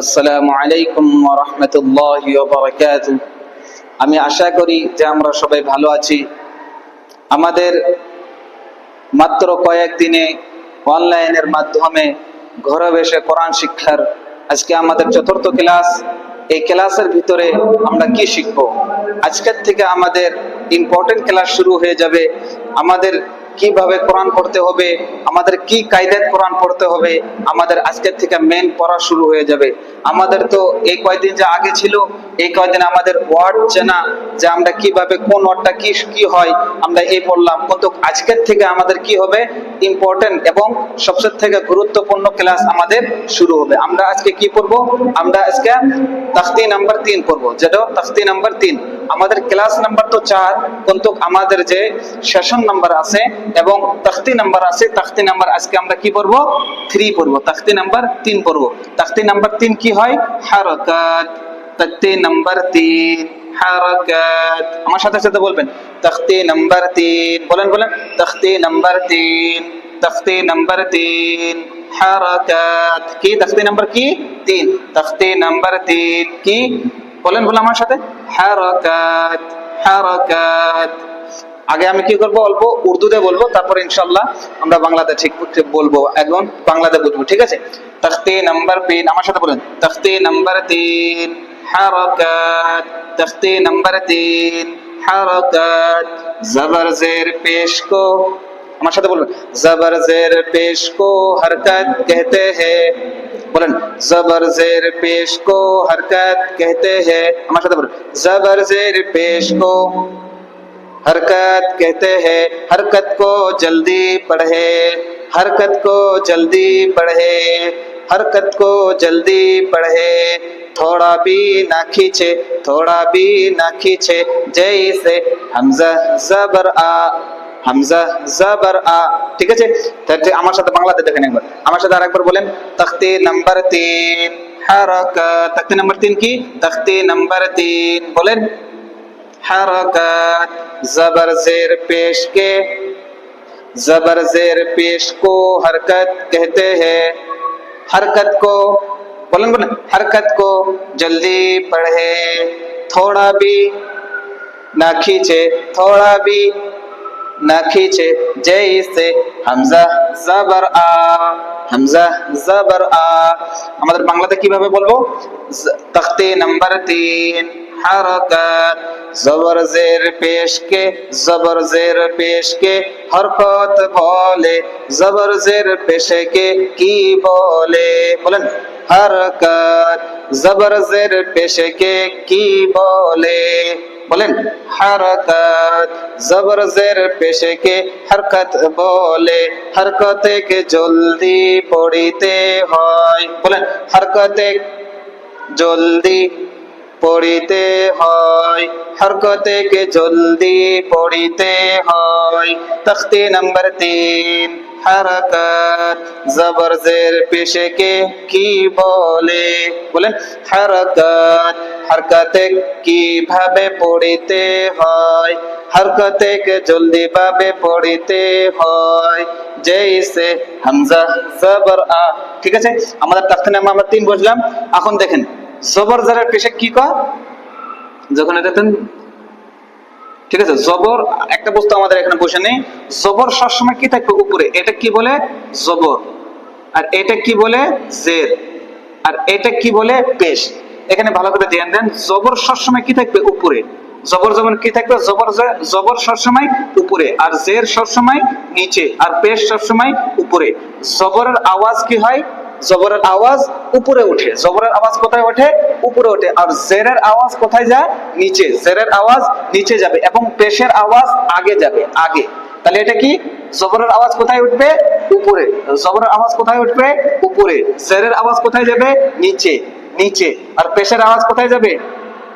আসসালামু আলাইকুম রাহমাতুল্লাহি আমি আশা করি যে আমরা সবাই ভালো আছি। আমাদের মাত্র কয়েকদিনে অনলাইনের মাধ্যমে ঘরে বসে কোরআন শিক্ষার আজকে আমাদের চতুর্থ ক্লাস। এই ক্লাসের ভিতরে আমরা কি শিখব? আজকের থেকে আমাদের ইম্পর্টেন্ট ক্লাস শুরু হয়ে যাবে। আমাদের কীভাবে কোরআন পড়তে হবে, আমাদের কি কায়দায় কোরআন পড়তে হবে, আমাদের আজকের থেকে মেন পড়া শুরু হয়ে যাবে। আমাদের তো এই কয়দিন যে আগে ছিল, এই কয়দিন আমাদের ওয়ার্ড চেনা, যে আমরা কীভাবে কোন ওয়ার্ডটা কি কি হয়, আমরা এই পড়লাম। কিন্তু আজকের থেকে আমাদের কি হবে? ইম্পর্টেন্ট এবং সবচেয়ে থেকে গুরুত্বপূর্ণ ক্লাস আমাদের শুরু হবে। আমরা আজকে কি পড়ব? আমরা আজকে তাখতি নাম্বার তিন পড়ব। যেটা তাখতি নাম্বার তিন। আমাদের ক্লাস নাম্বার তো চার কিন্তু আমাদের যে সেশন নাম্বার আছে এবং তাখতি নাম্বার আছে তাখতি নাম্বার আজকে আমরা কি পড়ব থ্রি পড়ব তাখতি নাম্বার তিন পড়ব তাখতি নাম্বার তিন কি হয় হারকাত তাখতি নাম্বার তিন হারকাত আমার সাথে সাথে বলবেন তাখতি নাম্বার তিন বলেন বলেন তাখতি নাম্বার তিন তখতে নাম্বার তিন হারাকাত কি তখতে নাম্বার কি তিন তখতে নাম্বার তিন কি বলেন বলে আমার সাথে হারাকাত হারাকাত আগে আমি কি করবো অল্প উর্দুতে বলবো তারপর ইনশাল্লাহ আমরা বাংলাতে ঠিক ঠিক বলবো এখন বাংলাতে বুঝবো ঠিক আছে তখতে নাম্বার তিন আমার সাথে বলেন তখতে নাম্বার তিন হারাকাত তখতে নাম্বার তিন হারাকাত জবর জের পেশ কো আমার সাথে বলবেন জবর জের পেশ কো হরকত कहते हैं বলেন জবর জের পেশ কো হরকত कहते हैं আমার সাথে বলুন জবর জের পেশ কো हरकत कहते हैं हरकत को जल्दी पढ़े हरकत को जल्दी पढ़े हरकत को जल्दी पढ़े थोड़ा भी ना खींचे थोड़ा भी ना खींचे जैसे हमजा जबर आ হামজা জাবার আ ঠিক আছে তাহলে আমার সাথে বাংলাতে দেখেন একবার আমার সাথে আরেকবার বলেন তখতে নাম্বার তিন হারাকাত তখতে নাম্বার তিন কি তখতে নাম্বার তিন বলেন হারাকাত জবর জের পেশ के जबर जेर पेश को हरकत कहते हैं हरकत को बोलन बोलन हरकत को जल्दी पढ़े थोड़ा भी ना खींचे थोड़ा भी না খিচে জৈসে হামজা জাবার আ হামজা জাবার আ আমাদের বাংলাতে কীভাবে বলব তখতে নাম্বার তিন হারকাত জবর জের পেশ কে জবর জের পেশ কে হরকত বলে জবর জের পেশে কে কি বলে বলেন হরকত জবর জের পেশে কে কি বলে বলেন, হারকাত জবর জের পেশেকে হরকত বলে হরকতে কে জলদি পড়িতে হয়। বলেন, হরকতে জলদি পড়িতে হয় হরকতে কে জলদি পড়িতে হয়। তখতে নাম্বার তিন। হারাকাত জবর জের পেশে কে বলে? বলেন হারাকাত, হরকতে কীভাবে পড়িতে হয়? হরকতে জলদি ভাবে পড়িতে হয়। জৈসে হামজা, জবর, আ, ঠিক আছে? আমাদের নাম আমরা তিন বুঝলাম এখন দেখেন জবর জেরের পেশে কি কয়? যখন এটা ঠিক আছে? জবর, একটা বস্তু আমাদের এখানে বসে নেই। জবর সবসময় কি থাকবে উপরে? এটা কি বলে? জবর। আর এটা কি বলে? জের। আর এটা কি বলে? পেশ। এখানে ভালো করে ধ্যান দেন। জবর সবসময় কি থাকবে? উপরে। জবর যেমন কি থাকবে? জবর জবর সবসময় উপরে। আর জের সবসময় নিচে। আর পেশ সবসময় উপরে। জবরের আওয়াজ কি হয়? জবরের আওয়াজ উপরে ওঠে জবরের আওয়াজ কোথায় ওঠে? উপরে ওঠে। আর জেরের আওয়াজ কোথায় যায়? নিচে। জেরের আওয়াজ নিচে যাবে এবং পেশের আওয়াজ আগে যাবে, আগে। তাহলে এটা কি? জবরের আওয়াজ কোথায় উঠবে? উপরে। জবরের আওয়াজ কোথায় উঠবে? উপরে। জেরের আওয়াজ কোথায় যাবে? নিচে। নিচে। আর পেশের আওয়াজ কোথায় যাবে?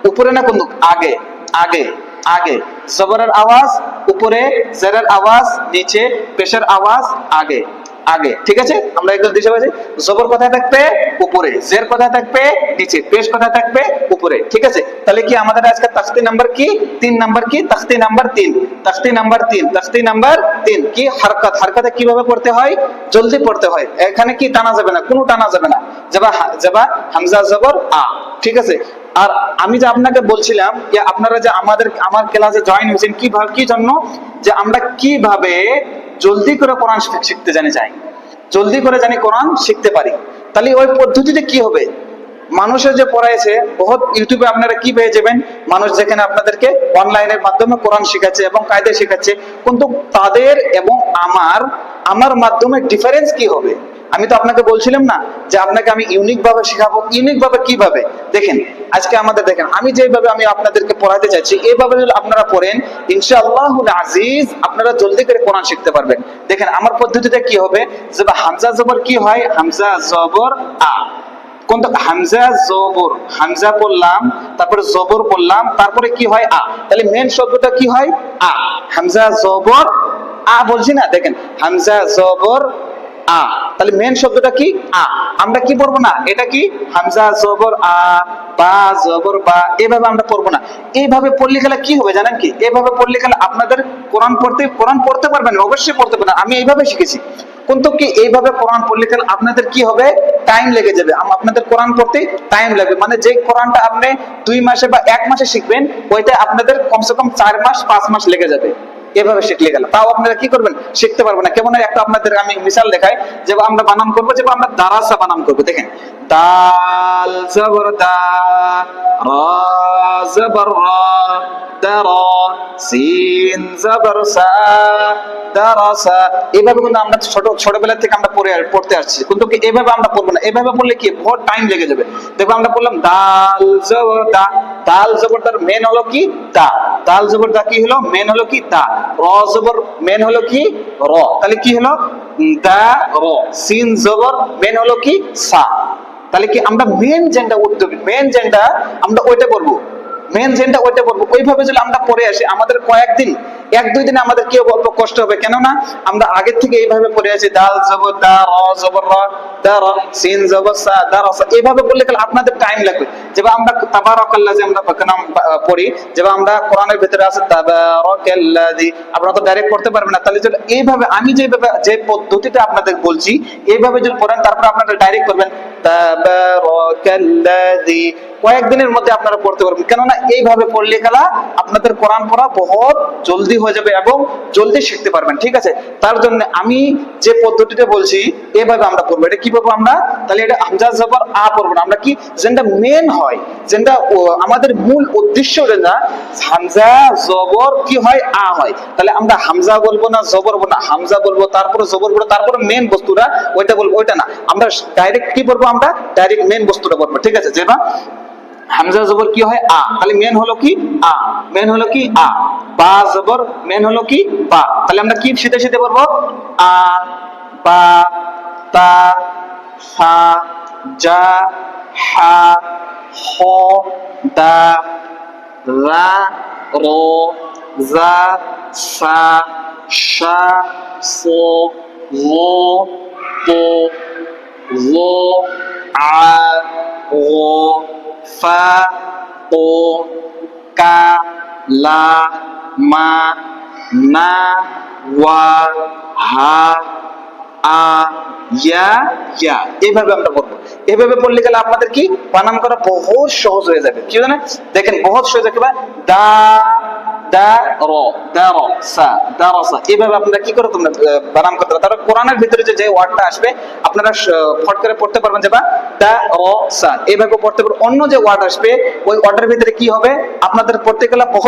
উপরে না কোন? আগে। আগে। আগে। জবরের আওয়াজ উপরে, জেরের আওয়াজ নিচে, পেশের আওয়াজ আগে। আগে, ঠিক আছে? আমরা একদম দিশে পাচ্ছি জবর কোথায় থাকবে, উপরে। জের কোথায় থাকবে, নিচে। পেশ কোথায় থাকবে, উপরে। ঠিক আছে? তাহলে কি আমাদের আজকে তাস্তি নাম্বার কি? তিন নাম্বার কি? তাস্তি নাম্বার তিন। তাস্তি নাম্বার তিন। তাস্তি নাম্বার তিন। কি? হারকাত। হারকাতে কীভাবে পড়তে হয়? জলদি পড়তে হয়। এখানে কি টানা যাবে না? কোনো টানা যাবে না। যাবা যাবা হামজা জবর আ। ঠিক আছে? আর আমি যে আপনাকে বলছিলাম যে আপনারা যে আমাদের আমার ক্লাসে জয়েন হয়েছেন কীভাবে কি জন্য? যে আমরা কীভাবে জলদি করে কোরআন শিখতে জানি যাই। জলদি করে জানি কোরআন শিখতে পারি। তাহলে ওই পদ্ধতিতে কি হবে? মানুষের যে পড়াইছে, বহুত ইউটিউবে আপনারা কি পেয়ে যাবেন? মানুষ যেখানে আপনাদেরকে অনলাইনের মাধ্যমে কোরআন শেখাচ্ছে এবং কায়দা শেখাচ্ছে। কিন্তু তাদের এবং আমার আমার মাধ্যমে ডিফারেন্স কি হবে? আমি তো আপনাকে বলছিলাম না যে আপনাকে আমি ইউনিক ভাবে শেখাবো। ইউনিক ভাবে কীভাবে? দেখেন, আজকে আমাদের দেখেন, আমি যেভাবে আমি আপনাদেরকে পড়াতে চাচ্ছি এইভাবে যদি আপনারা পড়েন ইনশাআল্লাহ আজিজ আপনারা জলদি করে কোরআন শিখতে পারবেন। দেখেন, আমার পদ্ধতিতে কি হবে? যে হামজা জবর কি হয়? হামজা জবর আ। কোনটা? হামজা জবর। হামজা পড়লাম, তারপরে জবর পড়লাম, তারপরে কি হয়? আ। তাহলে মেন শব্দটা কি হয়? আ। হামজা জবর আ বলছি না? দেখেন, হামজা জবর আ। তাহলে মেন শব্দটা কি? আ। আমরা কি পড়ব না? এটা কি? হামজা, জবর, আ, বা, জবর, বা, এভাবে আমরা পড়ব না। এইভাবে পড়লে গেলে কি হবে জানেন কি? এভাবে পড়লে গেলে আপনাদের কোরআন পড়তে কোরআন পড়তে পারবেন অবশ্যই পড়তে পারবেন আমি এইভাবে শিখেছি। কিন্তু কি এইভাবে কোরআন পড়লে গেলে আপনাদের কি হবে? টাইম লেগে যাবে। আপনাদের কোরআন পড়তে টাইম লাগবে। মানে যে কোরআনটা আপনি দুই মাসে বা এক মাসে শিখবেন, ওইটা আপনাদের কমসে কম চার মাস, পাঁচ মাস লেগে যাবে। এভাবে শিখলে গেল। তাও আপনারা কি করবেন? শিখতে পারবেন না। কেমন একটা আপনাদের আমি মিসাল দেখাই, যে আমরা বানান করব, যে আমরা দারাসা বানান করব, দেখেন। দাল জবর দা দারা সিন জবর সা দারাসা। এভাবে কিন্তু আমরা ছোট, ছোটবেলা থেকে আমরা পড়ে পড়তে আসছি। কিন্তু কি এভাবে আমরা পড়ব না? এভাবে পড়লে কি বহুত টাইম লেগে যাবে? দেখো আমরা পড়লাম দাল জবর দা দাল জবর দার মেন হলো কি? দা দাল জবর দা কি হলো? মেন হলো কি? দা র জবর মেন হলো কি? র। তাহলে কি হলো? দা, র। সিন জবর মেন হলো কি? সা। তাহলে কি আমরা মেন যেটা উদ্যোগ মেন যেটা আমরা ওইটা করব মেন যেটা ওইটা করব ওইভাবে যদি আমরা পড়ে আসি, আমাদের কয়েকদিন, এক দুই দিনে আমাদের কি অল্প কষ্ট হবে? কেননা আমরা আগে থেকে এইভাবে পড়ে আছি, দাল জবর, দা, র জবর, র, দা, র, সিন জবর, সা, দা, র, সা। এইভাবে পড়লে গেলে আপনাদের টাইম লাগবে। যেবা আমরা তাবারাকাল্লাহ আমরা নাম পড়ি যেবা আমরা কোরআনের ভিতরে আছে, তাবারাকাল্লাযী। আপনারা তো ডাইরেক্ট পড়তে পারবেন না। তাহলে যদি এইভাবে, আমি যেভাবে যে পদ্ধতিটা আপনাদের বলছি, এইভাবে যদি পড়েন, তারপর আপনারা ডাইরেক্ট করবেন, তাবারাকাল্লাযী। কয়েকদিনের মধ্যে আপনারা পড়তে পারবেন। কেননা এইভাবে পড়লে খেলা আপনাদের কোরআন পড়া বহুত জলদি হয়ে যাবে এবং জলদি শিখতে পারবেন, ঠিক আছে? তার জন্য আমি যে পদ্ধতিটা বলছি, এভাবে আমরা পড়ব। এটা কি পড়ব আমরা? তাহলে এটা হামজা জবর আ পড়ব না। আমরা কি যেটা মেন হয়, যেটা আমাদের মূল উদ্দেশ্য যেটা, হামজা, জবর কি হয়? আ হয়। তাহলে আমরা হামজা বলব না, জবর বলব না। হামজা বলব, তারপরে জবর বলব, তারপরে মেন বস্তুটা, ওইটা বলব, ওইটা না। আমরা ডাইরেক্ট কি বলব আমরা? ডাইরেক্ট মেন বস্তুটা বলব ঠিক আছে? যেটা হামজা জবর কি হয়? আ। তাহলে মেন হলো কি? আ। মেন হলো কি? আ। বা জবর, মেন হলো কি? বা। তাহলে আমরা কি শীতে শীতে বলব আ, বা, তা, সা, জা, হা, হ, দা, রা, রো, জা, সা শা সো লো তো লো আ ও ফা, ও, কা, লা, মা, না, ওয়া, হা, আ, ইয়া ইয়া। এইভাবে আমরা পড়ব এভাবে পড়লে গেলে আপনাদের কি? বানান করা বহুত সহজ হয়ে যাবে। কি জানেন? দেখেন, বহুত সহজ একেবারে দা আপনাদের বহুত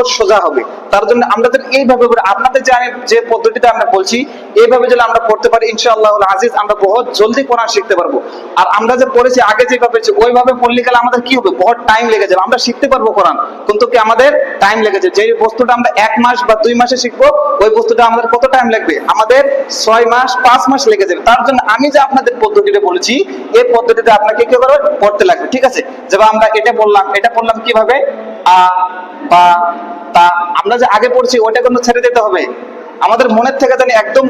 সোজা হবে। তার জন্য আমাদের এইভাবে আপনাদের যে আমি যে আমরা বলছি, এইভাবে যদি আমরা পড়তে পারি আজিজ, আমরা বহুত জলদি কোরআন শিখতে পারব। আর আমরা যে পড়েছি, আগে যেভাবে ওইভাবে পড়লে গেলে আমাদের কি হবে? বহুত টাইম লেগে যাবে। আমরা শিখতে পারব কোরআন। কিন্তু কি আমাদের টাইম লেগে যাবে? যে বস্তুটা আমরা এক মাস বা দুই মাসে শিখব, ওই বস্তুটা আমাদের কত টাইম লাগবে? আমাদের ছয় মাস, পাঁচ মাস লেগে যাবে। তার জন্য আমি যে আপনাদের পদ্ধতিটা বলেছি, এই পদ্ধতিটা আপনাকে কি করবে পড়তে লাগবে, ঠিক আছে? যেমন আমরা এটা বললাম এটা পড়লাম কীভাবে? আ, বা, তা, আমরা যে আগে পড়ছি ওটা কিন্তু ছেড়ে দিতে হবে। আমাদের মনের থেকে জানি একদম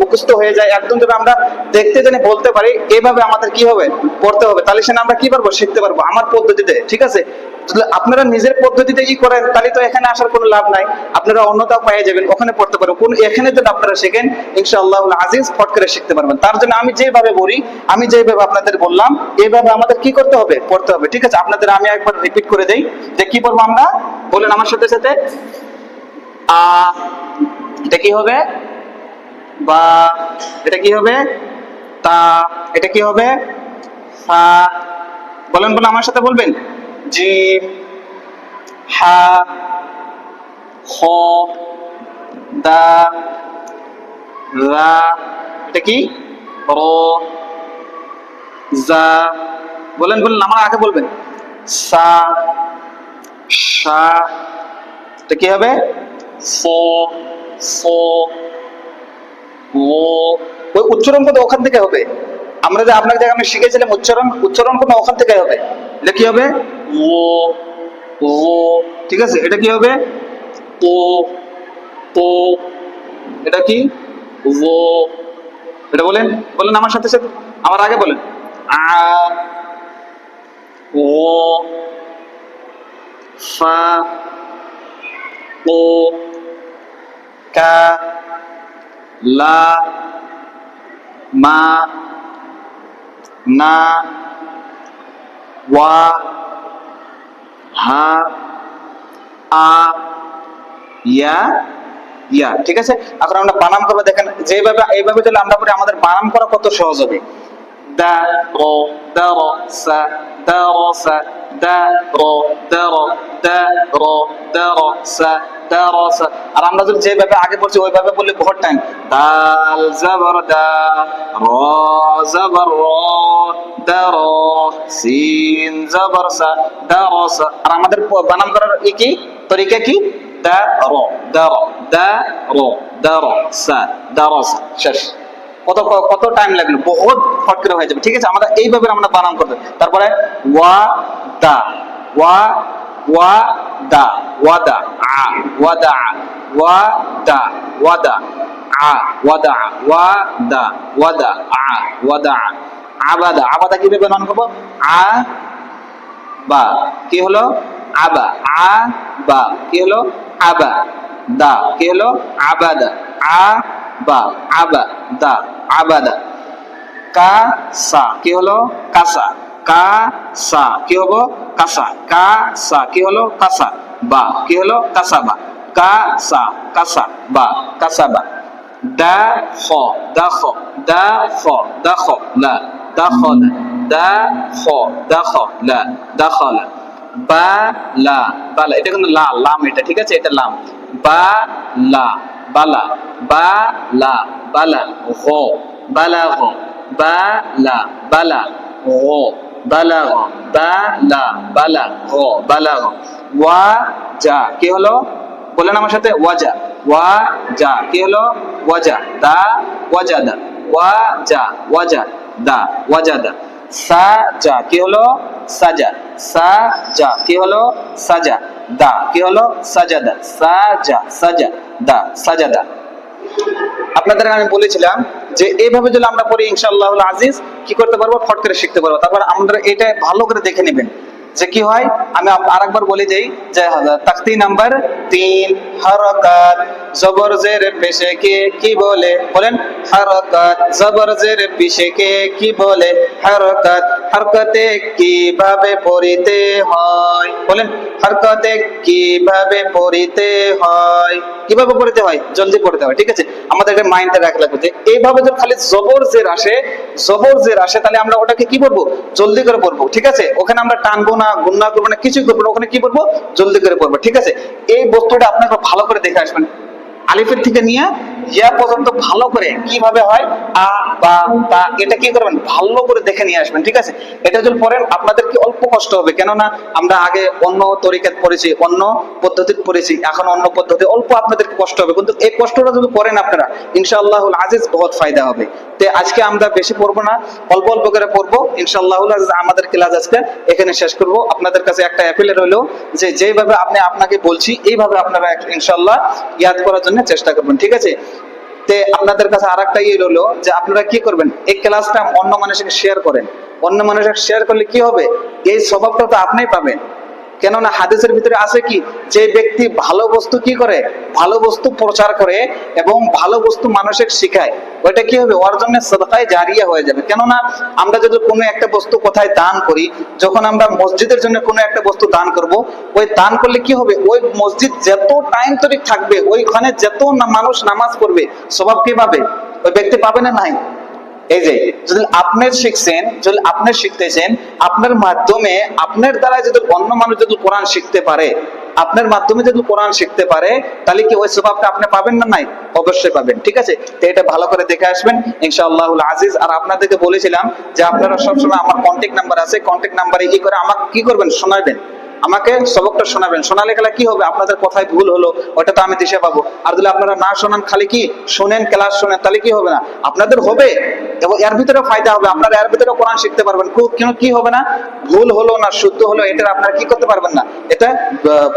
মুখস্থ হয়ে যায়, একদম যেন আমরা দেখতে জানি বলতে পারি এইভাবে আমাদের কি হবে, পড়তে হবে। তাহলে সেটা আমরা কি পারব? শিখতে পারব আমার পদ্ধতিতে, ঠিক আছে? আপনারা নিজের পদ্ধতিতে কি করেন, তাহলে তো এখানে আসার কোনো লাভ নাই। আপনারা অন্যতাও পেয়ে যাবেন, ওখানে পড়তে পারবেন কোন এখানে যদি আপনারা শেখেন, ইনশাআল্লাহ আজিজ ফট করে শিখতে পারবেন। তার জন্য আমি যেভাবে বলি, আমি যেভাবে আপনাদের বললাম এইভাবে আমাদের কি করতে হবে? পড়তে হবে, ঠিক আছে? আপনাদের আমি একবার রিপিট করে দেই, যে কি পড়ব আমরা? বলেন আমার সাথে সাথে। আ এটা কি হবে? বা এটা কি হবে? তা এটা কি হবে? ফা বলেন বলেন আমার সাথে বলবেন। জি, হা, খ, দা, রা, এটা কি? র, জা, বলেন বলেন আমার আগে বলবেন। সা সা, এটা কি হবে? স স ও ওই উচ্চারণ কিন্তু ওখান থেকে হবে। আমরা যে আপনাকে জায়গায় আমি শিখেছিলাম উচ্চারণ উচ্চারণ কিন্তু ওখান থেকে হবে। এটা কি হবে? ও ও ঠিক আছে এটা কি হবে? ও তো এটা কি? ও এটা বলেন বলেন আমার সাথে সাথে। আমার আগে বলেন। আ ও ফা ও কা, লা, মা, না, ওয়া, হা, আ, ইয়া ইয়া। ঠিক আছে? এখন আমরা বানাম করব, দেখেন, যেভাবে, এইভাবে তাহলে আমরা পরে আমাদের বানাম করা কত সহজ হবে। দা রো দা রো সা দা রো সা আর আমরা যদি যেভাবে আগে পড়ছি ওইভাবে বললে বহুত টাইম দাল জবর দা, র জবর র, দা র, সিন জবর সা, দা র সা। আর আমাদের বানাম করার কি? তরিকা কি? দা র দা র দা র দা র সা, দা র সা। শেষ। কত কত টাইম লাগল বহুত ফট করে হয়ে যাবে ঠিক আছে আমরা এইভাবে আমরা বানান করতে তারপরে ওয়া দা ওয়া ওয়া দা ওয়া দা আ ওয়া দা ওয়া দা ওয়া দা আ ওয়া দা ওয়া দা ওয়া দা আ ওয়া দা আবাদা আবাদা কীভাবে বানান করব আ বা কি হলো আবা আ বা কি হলো আবা দা কি হলো আবাদা আ বা আবা, দা, আবাদা। কা, সা, কি হলো? কাসা। কা, সা, কি হব? কাসা। কা, সা, কি হলো? কাসা। বা, কি হলো? কাসাবা কা, সা, কাসা। বা কাসাবা দা, খ দা খ। দা খ দা, খ, লা। দা, খ, লা। দা, খ দা, খ, লা। দা, খ, লা। বা, লা। বালা এটা কিন্তু লা, লাম এটা, ঠিক আছে? এটা লাম। বা, লা। বালা বা লা বালা ঘ বালা ঘ বা লা বালা ঘ বালা ঘ বা লা বালা ঘ বালা ঘ ওয়া যা কি হলো বলেন আমার সাথে ওয়াজা ওয়া যা কি হলো ওয়াজা দা ওয়াজাদা ওয়া যা ওয়াজা দা ওয়াজাদা সা যা কি হলো? সাজা। সা যা কি হলো? সাজা। দা, কি হলো? সাজাদা সা যা সাজা দা সাজাদা আপনাদের আমি বলেছিলাম যে এইভাবে যদি আমরা পড়ি ইনশাআল্লাহ আজিজ, কি করতে পারব? ফট করে শিখতে পারব। তারপর আমরা এটা ভালো করে দেখে নেবেন যে কি হয়। আমি আরেকবার বলে যাই যে তাকতি নাম্বার তিন, হরকাত। জবর জের পেশে কে কি বলে? বলেন, হরকাত। জবর জের পেশে কে বলে? হরকাত। হরকতে কীভাবে পড়িতে হয়? বলেন, হরকতে কীভাবে পড়িতে হয়? কীভাবে পড়িতে হয়? জলদি পড়তে হয়, ঠিক আছে? আমাদেরকে মাইন্ডে রাখা লাগবে যে এইভাবে যদি খালি জবর জের আসে, জবর জের আসে, তাহলে আমরা ওটাকে কি করব জলদি করে পড়ব, ঠিক আছে? ওখানে আমরা টানবো না গুন্না করব না, কিছুই করব না, ওখানে কি করব জলদি করে পড়ব, ঠিক আছে? এই বস্তুটা আপনাকে ভালো করে দেখে আসবেন। আলিফের থেকে নিয়ে ইয়া পর্যন্ত ভালো করে কীভাবে হয়, আ, বা, তা, এটা কি করবেন? ভালো করে দেখে নিয়ে আসবেন, ঠিক আছে? এটা যদি পড়েন, আপনাদের কি অল্প কষ্ট হবে? কেননা আমরা আগে অন্য তরিকাত পড়েছি, অন্য পদ্ধতিতে পড়েছি, এখন অন্য পদ্ধতি, অল্প আপনাদের কষ্ট হবে। কিন্তু এই কষ্টটা যদি করেন আপনারা ইনশাআল্লাহ আজিজ বহুত ফায়দা হবে। তো, আজকে আমরা বেশি পড়ব না, অল্প অল্প করে পড়ব ইনশাআল্লাহ আজিজ আমাদের ক্লাস আজকে এখানে শেষ করব। আপনাদের কাছে একটা অ্যাপিল রইল যে যেভাবে আপনি আপনাকে বলছি, এইভাবে আপনারা ইনশাআল্লাহ ইয়াদ করার জন্য জন্য চেষ্টা করবেন, ঠিক আছে? আপনাদের কাছে আর একটা ইয়ে রইল যে আপনারা কি করবেন? এই ক্লাসটা অন্য মানুষকে শেয়ার করেন। অন্য মানুষকে শেয়ার করলে কি হবে? এই স্বভাবটা তো আপনি পাবেন। কেননা হাদিসের ভিতরে আছে কি? যে ব্যক্তি ভালো বস্তু কি করে? ভালো বস্তু প্রচার করে এবং ভালো বস্তু মানুষের শিখায়। ওইটা কি হবে? ওর জন্য সদকায় জারিয়া হয়ে যাবে। কেননা আমরা যদি কোনো একটা বস্তু কোথায় দান করি, যখন আমরা মসজিদের জন্য কোনো একটা বস্তু দান করব, ওই দান করলে কি হবে? ওই মসজিদ যত টাইম তরিক থাকবে, ওইখানে যত মানুষ নামাজ পড়বে, স্বভাব কি পাবে? ওই ব্যক্তি পাবে না নাই? এই যে, যদি আপনি শিখছেন, যদি আপনি শিখতেছেন, আপনার মাধ্যমে আপনার দ্বারা যদি অন্য মানুষ যদি কোরআন শিখতে পারে, আপনার মাধ্যমে যদি কোরআন শিখতে পারে, তাহলে কি ওই স্বভাবটা আপনি পাবেন না? নাই, অবশ্যই পাবেন, ঠিক আছে? তো এটা ভালো করে দেখে আসবেন ইনশাআল্লাহ আজিজ। আর আপনাদেরকে বলেছিলাম যে আপনারা সবসময় আমার কন্ট্যাক্ট নাম্বার আছে কন্ট্যাক্ট নাম্বারে ই করে আমাকে কি করবেন? শোনাবেন। আমাকে সবকটা শোনাবেন। শোনালে গেলে কি হবে? আপনাদের কথায় ভুল হলো ওটা তো আমি দিশে পাবো। আর যদি আপনারা না শোনান, খালি কি? শোনেন, ক্লাস শোনেন, তাহলে কি হবে না? আপনাদের হবে। এবং এর ভিতরে ফায়দা হবে। আপনারা এর ভিতরে কোরআন শিখতে পারবেন। খুব কেন কি হবে না? ভুল হলো না, শুদ্ধ হলো এটা আপনারা কি করতে পারবেন না? এটা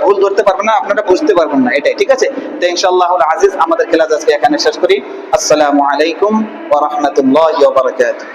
ভুল ধরতে পারবেন না, আপনারা বুঝতে পারবেন না এটাই, ঠিক আছে? তো ইনশাআল্লাহ আজিজ, আমাদের ক্লাস আজকে এখানে শেষ করি। আসসালামু আলাইকুম ওয়া রাহমাতুল্লাহি ওয়া বারাকাতুহু।